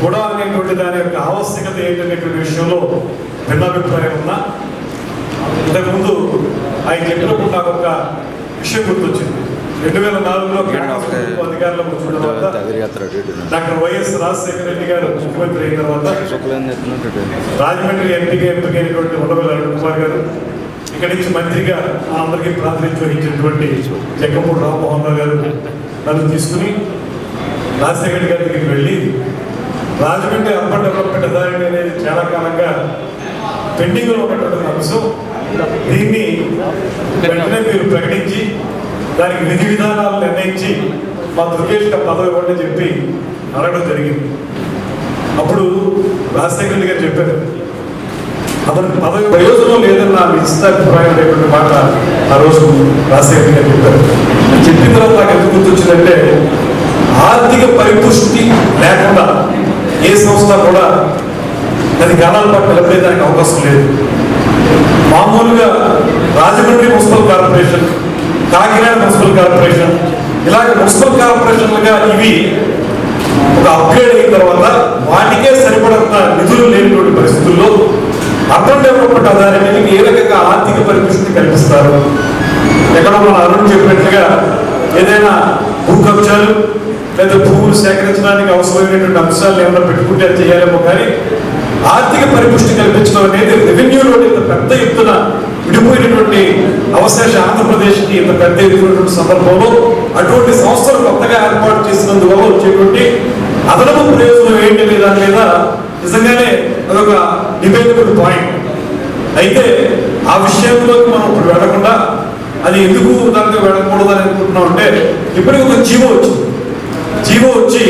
కూడా అనేటువంటి దాని యొక్క ఆవశ్యకత ఏంటనేటువంటి విషయంలో భిన్నాభిప్రాయం ఉన్నా ఇంతకుముందు ఆయన చెప్పినప్పుడు నాకు ఒక విషయం గుర్తొచ్చింది. రెండు వేల నాలుగులో కాంగ్రెస్ ప్రభుత్వం అధికారంలోకి వచ్చిన తర్వాత డాక్టర్ వైఎస్ రాజశేఖర రెడ్డి గారు ముఖ్యమంత్రి అయిన తర్వాత రాజమండ్రి ఎంపీగా ఎంపికైనటువంటి ఉండవల్లి అరుణ్ కుమార్ గారు ఇక్కడి నుంచి మంత్రిగా అందరికీ ప్రాతినిధ్యం వహించినటువంటి జగ్గపూడి రామ్మోహన్ రావు గారు నన్ను తీసుకుని రాజశేఖర రెడ్డి గారి దగ్గరికి వెళ్ళి రాజమండ్రి అర్బన్ డెవలప్మెంట్ అథారిటీ అనేది చాలా కాలంగా పెండింగ్లో ఉన్నటువంటి అంశం. దీన్ని వెంటనే మీరు ప్రకటించి దానికి విధి విధానాలు నిర్ణయించి మా దుర్గేష్ పదవి ఇవ్వండి చెప్పి అడగడం జరిగింది. అప్పుడు రాజశేఖర్ గారు చెప్పారు అతను పదవి ప్రయోజనం లేదని నా నిశ్చిత అభిప్రాయం మాట ఆ రోజు రాజశేఖర్ గారు చెప్పారు. చెప్పిన తర్వాత నాకు ఎందుకు గుర్తొచ్చిందంటే ఆర్థిక పరిపుష్టి లేకుండా ఏ సంస్థ కూడా పది కాలాల పాటు నిలబడేదానికి అవకాశం లేదు. మామూలుగా Rajahmundry municipal corporation Kakinada municipal corporation ఇలాగ మున్సిపల్ కార్పొరేషన్లుగా ఇవి ఒక అప్గ్రేడ్ అయిన తర్వాత వాటికే సరిపడంత నిధులు లేనటువంటి పరిస్థితుల్లో అర్బన్ డెవలప్మెంట్ అథారిటీకి ఏ రకంగా ఆర్థిక పరిస్థితి కల్పిస్తారు? ఎక్కడ మన అరుణ్ చెప్పినట్లుగా ఏదైనా భూ కబ్జాలు లేదా భూములు సేకరించడానికి అవసరమైనటువంటి అంశాలు ఏమైనా పెట్టుకుంటే అది చేయాలేమో కానీ ఆర్థిక పరిపుష్టి కల్పించడం అనేది రెవెన్యూలో ఇంత పెద్ద ఎత్తున విడిపోయినటువంటి అవశేష ఆంధ్రప్రదేశ్కి ఇంత పెద్ద ఎత్తునటువంటి సందర్భంలో అటువంటి సంస్థలు కొత్తగా ఏర్పాటు చేసినందువల్ల వచ్చేటువంటి అదనపు ప్రయోజనం ఏంటి అనే దాని మీద నిజంగానే అదొక డిబేటబుల్ పాయింట్. అయితే ఆ విషయంలోకి మనం ఇప్పుడు వెళ్ళకుండా అది ఎందుకు దానికి వెళ్ళకూడదు అని అనుకుంటున్నాం అంటే ఇప్పటికి ఒక జీవో వచ్చింది. జీవో వచ్చి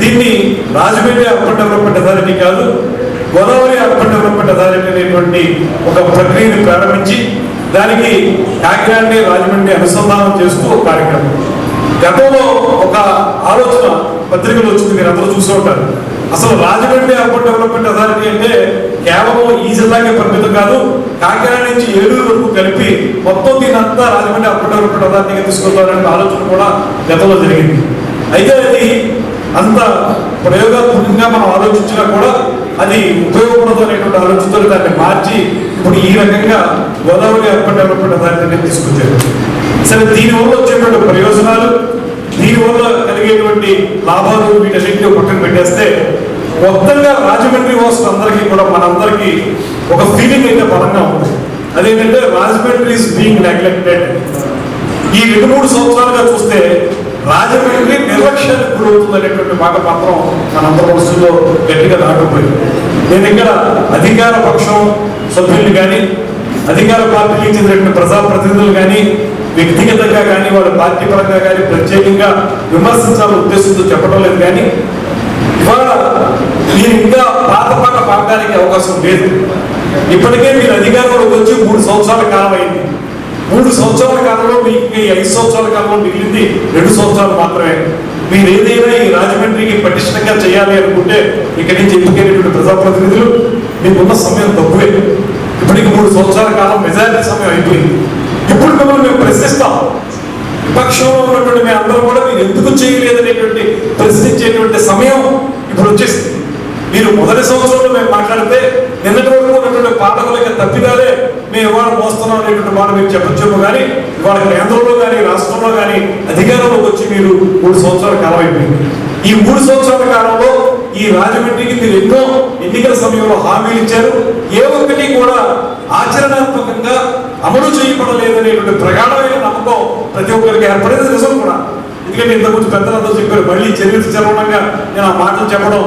దీన్ని రాజమండ్రి అర్బన్ డెవలప్మెంట్ అథారిటీ కాదు గోదావరి అర్బన్ డెవలప్మెంట్ అథారిటీ అనేటువంటి ఒక ప్రక్రియను ప్రారంభించి దానికి కాకినాడని రాజమండ్రి అనుసంధానం చేస్తూ ఒక కార్యక్రమం. గతంలో ఒక ఆలోచన పత్రికలు వచ్చింది మీరు అందరూ చూసే ఉంటారు. అసలు రాజమండ్రి అర్బన్ డెవలప్మెంట్ అథారిటీ అంటే కేవలం ఈ జిల్లాకే పరిమితం కాదు కాకినాడ నుంచి ఏలూరు వరకు కలిపి మొత్తం దీని అంతా రాజమండ్రి అర్బన్ డెవలప్మెంట్ అథారిటీగా తీసుకొద్దామనే ఆలోచన కూడా గతంలో జరిగింది. అయితే అది అంత ప్రయోగాత్మకంగా మనం ఆలోచించినా కూడా అది ఉపయోగపడదు అనేటువంటి ఆలోచనతో దాన్ని మార్చి ఇప్పుడు ఈ రకంగా గోదావరి అర్బన్ డెవలప్మెంట్ అథారిటీని తీసుకొచ్చారు సరే దీనివల్ల వచ్చేటువంటి ప్రయోజనాలు దీనివల్ల కలిగేటువంటి లాభాలు వీటన్నింటినీ పక్కన పెట్టేస్తే మొత్తంగా రాజమండ్రి వాసులు అందరికీ కూడా మనందరికీ ఒక ఫీలింగ్ అయితే బలంగా ఉంది. అదేంటంటే రాజమండ్రి ఈస్ బీయింగ్ నెగ్లెక్టెడ్ ఈ రెండు మూడు సంవత్సరాలుగా చూస్తే రాజమండ్రి నిర్లక్ష్యానికి గురవుతుంది అనేటువంటి మాట మాత్రం మనందరి మనసులో గట్టిగా దాటుకుపోయింది నేను ఇక్కడ అధికార పక్షం సభ్యులు కానీ అధికార పార్టీకి చెందినటువంటి ప్రజాప్రతినిధులు కానీ వ్యక్తిగతంగా కానీ వాళ్ళ పార్టీ పరంగా కానీ ప్రత్యేకంగా విమర్శించాలని ఉద్దేశంతో చెప్పడం లేదు కానీ ఇవాళ మీరు ఇంకా పాత పాట పాడడానికి అవకాశం లేదు. ఇప్పటికే మీరు అధికారంలోకి వచ్చి మూడు సంవత్సరాల కాలం అయింది మూడు సంవత్సరాల కాలంలో మీకు ఈ ఐదు సంవత్సరాల కాలంలో మిగిలింది రెండు సంవత్సరాలు మాత్రమే. మీరు ఏదైనా ఈ రాజమండ్రికి పటిష్టంగా చేయాలి అనుకుంటే ఇక్కడి నుంచి ఎన్నికైనటువంటి ప్రజాప్రతినిధులు మీకున్న సమయం తక్కువే. ఇప్పటికి మూడు సంవత్సరాల కాలం మెజారిటీ సమయం అయిపోయింది. ఇప్పుడు మిమ్మల్ని మేము ప్రశ్నిస్తాం విపక్షంలో ఉన్నటువంటి మీ అందరూ కూడా మీరు ఎందుకు చేయలేదనేటువంటి ప్రశ్నించేటువంటి సమయం ఇప్పుడు వచ్చేసింది. మీరు మొదటి సంవత్సరంలో మేము మాట్లాడితే నిన్నటి వరకు ఉన్నటువంటి పాఠకులకి తప్పిదాలే మేము ఇవాళ మోస్తున్నాం అనేటువంటి మాట మీరు చెప్పచ్చేమో కానీ ఇవాళ కేంద్రంలో కానీ రాష్ట్రంలో కానీ అధికారంలోకి వచ్చి మీరు మూడు సంవత్సరాల కాలం అయిపోయింది. ఈ మూడు సంవత్సరాల కాలంలో ఈ రాజమండ్రికి మీరు ఎన్నో ఎన్నికల సమయంలో హామీలు ఇచ్చారు. ఏ ఒక్కటి కూడా ఆచరణాత్మకంగా అమలు చేయబడలేదనేటువంటి ప్రగాఢమైన నమ్మకం ప్రతి ఒక్కరికి ఏర్పడేది నిజం కూడా. ఎందుకంటే ఇంతకుముందు పెద్దలందరూ చెప్పారు మళ్ళీ చరిత్ర చరవణంగా నేను ఆ మాటలు చెప్పడం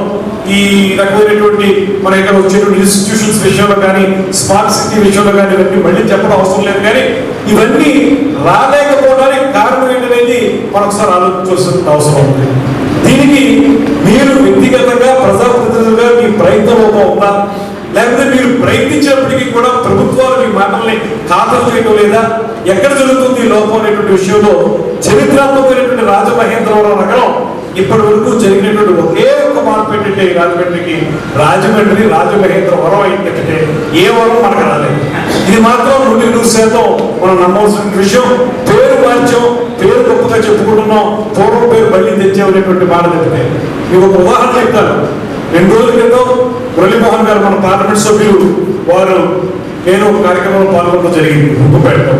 ఈ రకమైనటువంటి మన ఇక్కడ వచ్చేటువంటి ఇన్స్టిట్యూషన్స్ విషయంలో కానీ స్మార్ట్ సిటీ విషయంలో కానీ ఇవన్నీ మళ్ళీ చెప్పడం అవసరం లేదు. కానీ ఇవన్నీ రాలేకపోవడానికి కారణం ఏంటనేది మరొకసారి ఆలోచించాల్సిన అవసరం ఉంది. దీనికి మీరు వ్యక్తిగతంగా ప్రజాప్రతినిధులుగా మీ ప్రయత్నం ఉందా? లేకపోతే మీరు ప్రయత్నించినప్పటికీ కూడా ప్రభుత్వాలు మీ మాటల్ని ఖాతరు చేయడం లేదా ఎక్కడ జరుగుతుంది లోపం అనేటువంటి విషయంలో చరిత్రాత్మకమైనటువంటి రాజమహేంద్రవరం నగరం ఇప్పటి వరకు జరిగినటువంటి ఒకే ఒక మార్పు ఏంటంటే రాజమండ్రికి రాజమండ్రి రాజమహేంద్రవరం అయిందంటే ఏ వరం మనకు రాలేదు. ఇది మాత్రం నూటి నూరు శాతం మనం నమ్మవలసిన విషయం. పేరు మార్చాం పేరు గొప్పగా చెప్పుకుంటున్నాం పూర్వం పేరు మళ్ళీ తెచ్చామనేటువంటి మాట చెప్తే మీకు ఒక ఉదాహరణ చెప్తాను. రెండు రోజుల క్రితం మురళీమోహన్ గారు మన పార్లమెంట్ సభ్యులు వారు నేను ఒక కార్యక్రమంలో పాల్గొనడం జరిగింది ఉప్పుపేటలో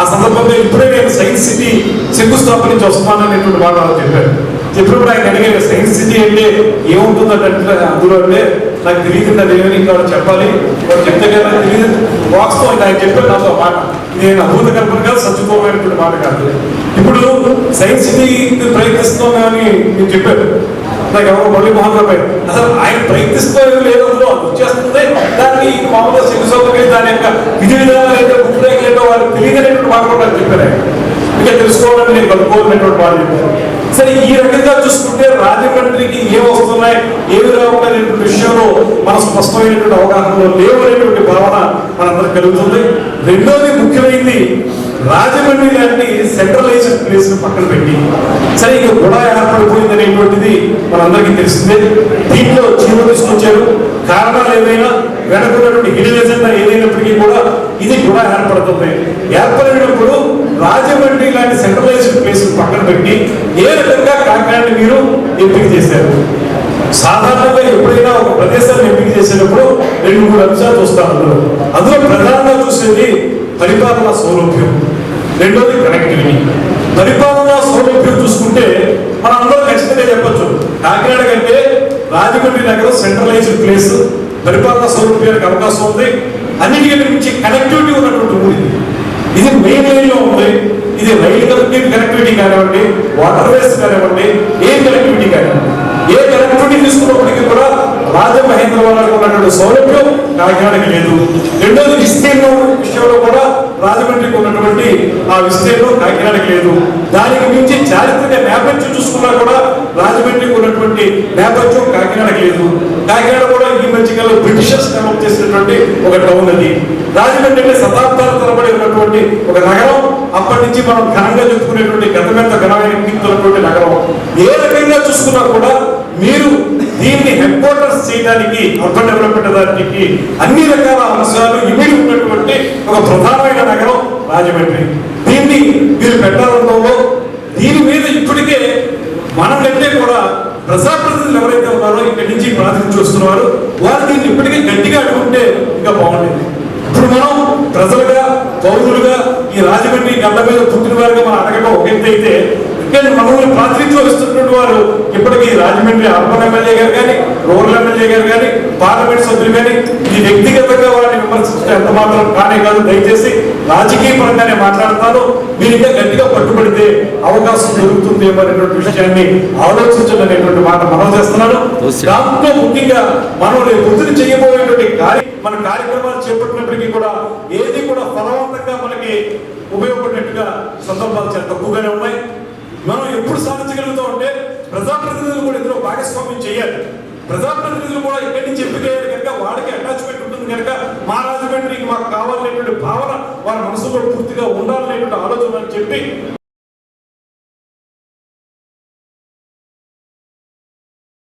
ఆ సందర్భంగా ఇప్పుడే నేను సైన్స్ సిటీ శంకుస్థాపన నుంచి వస్తున్నాను అనేటువంటి మాట వాళ్ళు చెప్పారు. చెప్పినప్పుడు ఆయన అడిగారు సైన్స్ సిటీ అంటే ఏముంటుందంటే అందులో అంటే నాకు తెలియదు అది ఏమని ఇంకా చెప్పాలి? వాళ్ళు చెప్తే కదా నాకు తెలియదు. వాస్తవం ఆయన చెప్పారు నాతో మాట. నేను అద్భుత కల్పన కాదు సత్యపోమైనటువంటి మాట కాదు. ఇప్పుడు సైన్స్ సిటీ ప్రయత్నిస్తున్నామని నేను చెప్పారు. నాకు ఎవరో మళ్ళీ మోహన్ రావు అసలు ఆయన ప్రయత్నిస్తూ లేదు అందులో వచ్చేస్తుంది. దాన్ని మామూలుగా సిగ్గు శివసోదరికి దాని యొక్క విధి విధానాలు ఏంటో గుర్తులేకలేదో వాళ్ళు తెలియదనేటువంటి మాట కూడా చెప్పారు ఇంకా తెలుసుకోవాలని నేను కనుక్కోవాలనేటువంటి వాళ్ళు చెప్పారు సరే ఈ రకంగా చూసుకుంటే రాజమండ్రికి ఏం వస్తున్నాయి ఏమి రావాలనేటువంటి విషయంలో మన స్పష్టమైనటువంటి అవగాహనలో లేవు అనేటువంటి భావన మనందరికి కలుగుతుంది. రెండోది ముఖ్యమైనది రాజమండ్రి లాంటి సెంట్రలైజ్డ్ ప్లేస్ పక్కన పెట్టి. సరే ఇక కూడా ఏర్పడిపోయింది అనేటువంటిది మనందరికీ తెలిసిందే. దీంట్లో జీవో తీసుకొచ్చారు. కారణాలు ఏదైనా వెనకున్నటువంటి హిడెన్ ఎజెండా ఏదైనప్పటికీ కూడా ఇది కూడా ఏర్పడుతుంది. ఏర్పడినప్పుడు రాజమండ్రి లాంటి సెంట్రలైజ్డ్ ప్లేస్ పక్కన పెట్టి ఏ రకంగా కాకినాడ మీరు ఎంపిక చేశారు? సాధారణంగా ఎప్పుడైనా ఒక ప్రదేశాన్ని ఎంపిక చేసేటప్పుడు రెండు మూడు అంశాలు చూస్తా అందులో. అందులో ప్రధానంగా చూసేది పరిపాలన సౌలభ్యం. రెండోది కనెక్టివిటీ పరిపాలన సౌలభ్యం చూసుకుంటే మనం అందరూ ఖచ్చితంగా చెప్పచ్చు కాకినాడ కంటే రాజమండ్రి నగరం సెంట్రలైజ్డ్ ప్లేస్ పరిపాలన సౌలభ్యానికి అవకాశం ఉంది. అన్నిటికీ మించి కనెక్టివిటీ ఉన్నటువంటి ఊరి ఇది. మెయిన్ లైన్ ఉంది ఇది రైలు కనెక్టివిటీ కనెక్టివిటీ కానివ్వండి వాటర్ వేస్ కానివ్వండి ఏ కనెక్టివిటీ కానివ్వండి ఏ కనెక్టివిటీ తీసుకున్నప్పటికీ కూడా రాజమహేంద్రవరంలో ఉన్నటువంటి సౌలభ్యం కాకినాడకి లేదు. రెండోది విస్తీర్ణం విషయంలో కూడా రాజమండ్రికి ఉన్నటువంటి ఆ విస్తీర్ణం కాకినాడకి లేదు. దానికి మించి చారిత్రక నేపథ్యం చూసుకున్నా కూడా రాజమండ్రికి ఉన్నటువంటి నేపథ్యం కాకినాడకి లేదు. కాకినాడ కూడా ఈ మధ్యకాలంలో బ్రిటిషర్స్ డెవలప్ చేసినటువంటి ఒక టౌన్ అది. రాజమండ్రి అంటే శతాబ్దాల తరబడి ఉన్నటువంటి ఒక నగరం. అప్పటి నుంచి మనం ఘనంగా చెప్పుకునేటువంటి గతమెంత ఘనమైన కీర్తున్నటువంటి నగరం ఏ రకంగా చూసుకున్నా కూడా మీరు డెవలపర్స్ చేయడానికి అర్బన్ డెవలప్మెంట్ అథారిటీకి అన్ని రకాల అంశాలు ఇమిడి ఉన్నటువంటి ఒక ప్రధానమైన నగరం రాజమండ్రి. దీన్ని మీరు పెట్టాలనడంలో దీని మీద ఇప్పటికే మనకంటే కూడా ప్రజాప్రతినిధులు ఎవరైతే ఉన్నారో ఇక్కడి నుంచి ప్రాతినిధ్యం చూస్తున్నారు వారు దీన్ని ఇప్పటికే గట్టిగా అడుగుంటే ఇంకా బాగుండేది. ఇప్పుడు మనం ప్రజలుగా పౌరులుగా ఈ రాజమండ్రి గడ్డ మీద పుట్టిన వారుగా మనం అడగడం ఒక అయితే ఇక్కడ మనల్ని ప్రాతినిధ్యం వహిస్తున్నటువంటి వారు ఇప్పటికీ రాజమండ్రి అర్బన్ ఎమ్మెల్యే గారు కానీ రూరల్ ఎమ్మెల్యే గారు కానీ పార్లమెంట్ సభ్యులు కానీ ఈ వ్యక్తిగతంగా వారిని విమర్శించడం ఎంత మాత్రం కానే కాదు. దయచేసి రాజకీయ పరంగానే మాట్లాడతాను. మీరు ఇంకా గట్టిగా పట్టుబడితే అవకాశం దొరుకుతుంది అనేటువంటి విషయాన్ని ఆలోచించండి అనేటువంటి మాట మనం చేస్తున్నాను. దాంట్లో ముఖ్యంగా మనం రేపు పొద్దున చేయబోయేటువంటి కార్య మన కార్యక్రమాలు చేపట్టినప్పటికీ కూడా ఏది కూడా ఫలవంతంగా మనకి ఉపయోగపడినట్టుగా సందర్భాలు చాలా తక్కువగానే ఉన్నాయి. మనం ఎప్పుడు సాధించగలుగుతాం అంటే ప్రజాప్రతినిధులు కూడా ఇందులో భాగస్వామ్యం చేయాలి. ప్రజాప్రతినిధులు కూడా ఇక్కడి నుంచి ఎంపికయ్యారు కనుక వాడికి అటాచ్మెంట్ ఉంటుంది కనుక మా రాజమండ్రికి మాకు కావాలనేటువంటి భావన వారి మనసులో పూర్తిగా ఉండాలనేటువంటి ఆలోచన అని చెప్పి